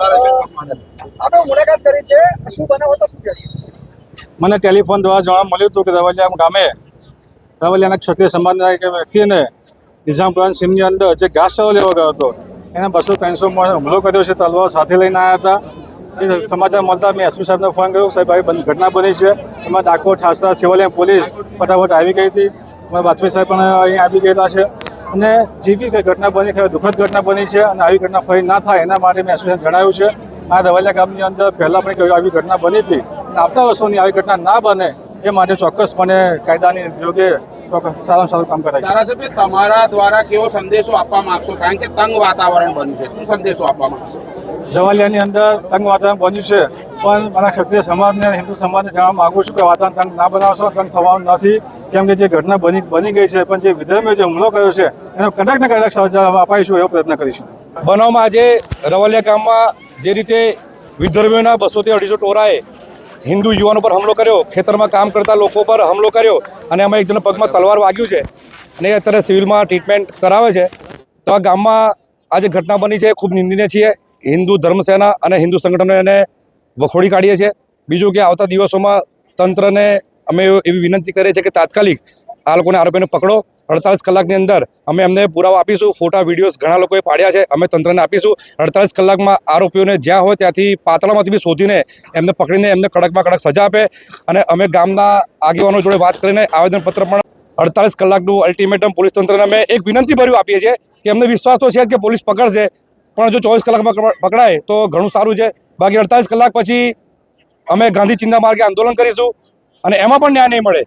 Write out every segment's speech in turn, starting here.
આપણે મુલાકાત કરી છે. શું બનાવો તો શું મને ટેલિફોન દ્વારા જાણવા મળ્યું હતું કે રવલિયા ગામે રવલિયાના ક્ષત્રિય સમાજના એક વ્યક્તિને નિઝામપુરા સીમની અંદર જે ઘાસચારો લેવા ગયો હતો એને બસો ત્રણસો માણસ હુમલો કર્યો છે તલવાર સાથે લઈને આવ્યા હતા. એ સમાચાર મળતા મેં એસપી સાહેબને ફોન કર્યો સાહેબ આવી ઘટના બની છે. એમાં ડાકોર ઠાસરા સેવલિયા પોલીસ ફટાફટ આવી ગઈ હતી. અમારા વાજપેયી સાહેબ પણ અહીં આવી ગયેલા છે. અને જે કંઈ ઘટના બની છે દુઃખદ ઘટના બની છે અને આવી ઘટના ફરી ના થાય એના માટે મેં એસોસિએશન જણાવ્યું છે. આ દવાલિયા ગામની અંદર પહેલાં પણ કોઈ આવી ઘટના બની હતી. અને આવતા વર્ષોની આવી ઘટના ના બને એ માટે ચોક્કસપણે કાયદાની યોગે સારામાં સારું કામ કરાય ધારાસભ્ય, તમારા દ્વારા કેવો સંદેશો આપવા માંગશો? કારણ કે તંગ વાતાવરણ બન્યું છે. શું સંદેશો આપવા માંગશો? જવાલિયાની અંદર તંગ વાતાવરણ બન્યું છે. પણ મારા ક્ષત્રિય સમાજને, હિન્દુ સમાજને જણાવવા માગું છું કે વાતાવરણ તંગ ના બનાવશો, તંગ થવાનું નથી. કેમ કે જે ઘટના બની બની ગઈ છે, પણ જે વિધર્મે જે હુમલો કર્યો છે, એનો કડક ને કડક અપાઈશું એવો પ્રયત્ન કરીશું. બનાવમાં આજે રવાલિયા ગામમાં જે રીતે વિધર્મીઓના બસોથી અઢીસો ટોરાએ હિન્દુ યુવાનો પર હુમલો કર્યો, ખેતરમાં કામ કરતા લોકો પર હુમલો કર્યો, અને એમાં એક જણના પગમાં તલવાર વાગ્યું છે અને અત્યારે સિવિલમાં ટ્રીટમેન્ટ કરાવે છે. તો આ ગામમાં આ જે ઘટના બની છે, ખૂબ નિંદનીય છીએ. હિન્દુ ધર્મસેના અને હિન્દુ સંગઠનો એને વખોડી કાઢીએ છીએ. બીજું કે આવતા દિવસોમાં તંત્રને અમે એવી વિનંતી કરીએ છીએ કે તાત્કાલિક આ લોકોને આરોપીને પકડો. અડતાલીસ કલાકની અંદર અમે એમને પુરાવા આપીશું. ફોટા, વિડીયોઝ ઘણા લોકોએ પાડ્યા છે. અમે તંત્રને આપીશું. અડતાલીસ કલાકમાં આરોપીઓને જ્યાં હોય ત્યાંથી પાતળામાંથી બી શોધીને એમને પકડીને એમને કડકમાં કડક સજા આપે અને અમે ગામના આગેવાનો જોડે વાત કરીને આવેદનપત્ર પણ અડતાલીસ કલાકનું અલ્ટિમેટમ પોલીસ તંત્રને અમે એક વિનંતી ભર્યું આપીએ છીએ કે અમને વિશ્વાસ તો છે કે પોલીસ પકડશે. પણ જો ચોવીસ કલાકમાં પકડાય તો ઘણું સારું છે. બાકી અડતાલીસ કલાક પછી અમે ગાંધી ચિંતા માર્ગે આંદોલન કરીશું અને એમાં પણ ન્યાય નહીં મળે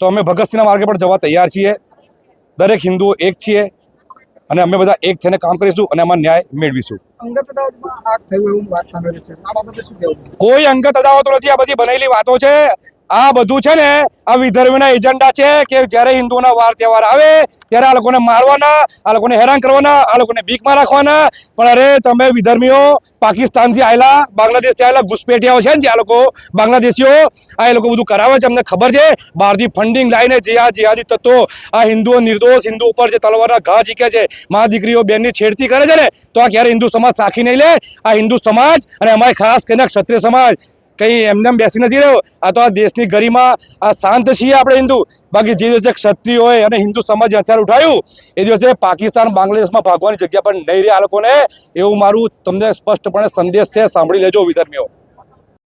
તો અમે ભગતસિંહના માર્ગે પણ જવા તૈયાર છીએ. દરેક હિન્દુઓ એક છીએ અને અમે બધા એક થઈને કામ કરીશું અને એમાં ન્યાય મેળવીશું. કોઈ અંગત અદાવતો નથી. આ બધી બનેલી વાતો છે. આ બધું છે ને, આ વિધર્મીના એજન્ડા છે કે જ્યારે હિન્દુઓના વાર તહેવાર આવે, ત્યારે આ લોકોને મારવાના, આ લોકોને હેરાન કરવાના, આ લોકોને બીકમાં રાખવાના. પણ અરે, તમે વિધર્મીઓ, પાકિસ્તાનથી આવેલા બાંગ્લાદેશથી આવેલા ઘુસપેઠિયાઓ છે ને, જે આ લોકો બાંગ્લાદેશીઓ, આ એ લોકો બધું કરાવે છે, અમને ખબર છે. બહારથી ફંડિંગ લાવીને જે આ જેહાદી તત્વો, આ હિન્દુઓ નિર્દોષ, હિન્દુ ઉપર જે તલવારના ઘા ઝીકે છે, મા દીકરીઓ બેનની છેડતી કરે છે ને, તો આ ક્યારે હિન્દુ સમાજ સાખી નહીં લે? આ હિન્દુ સમાજ અને અમારે ખાસ કરીને ક્ષત્રિય સમાજ કંઈ એમને બેસી નથી રહ્યો? આ તો આ દેશની ગરિમા, આ શાંત છીએ આપણે હિન્દુ. બાકી જે દિવસે ક્ષત્રિય હોય અને હિન્દુ સમાજે હથિયાર ઉઠાવ્યું એ દિવસે પાકિસ્તાન, બાંગ્લાદેશમાં ભાગવાની જગ્યા પર નહીં રહે આ લોકોને, એવું મારું તમને સ્પષ્ટપણે સંદેશ છે, સાંભળી લેજો વિધર્મીઓ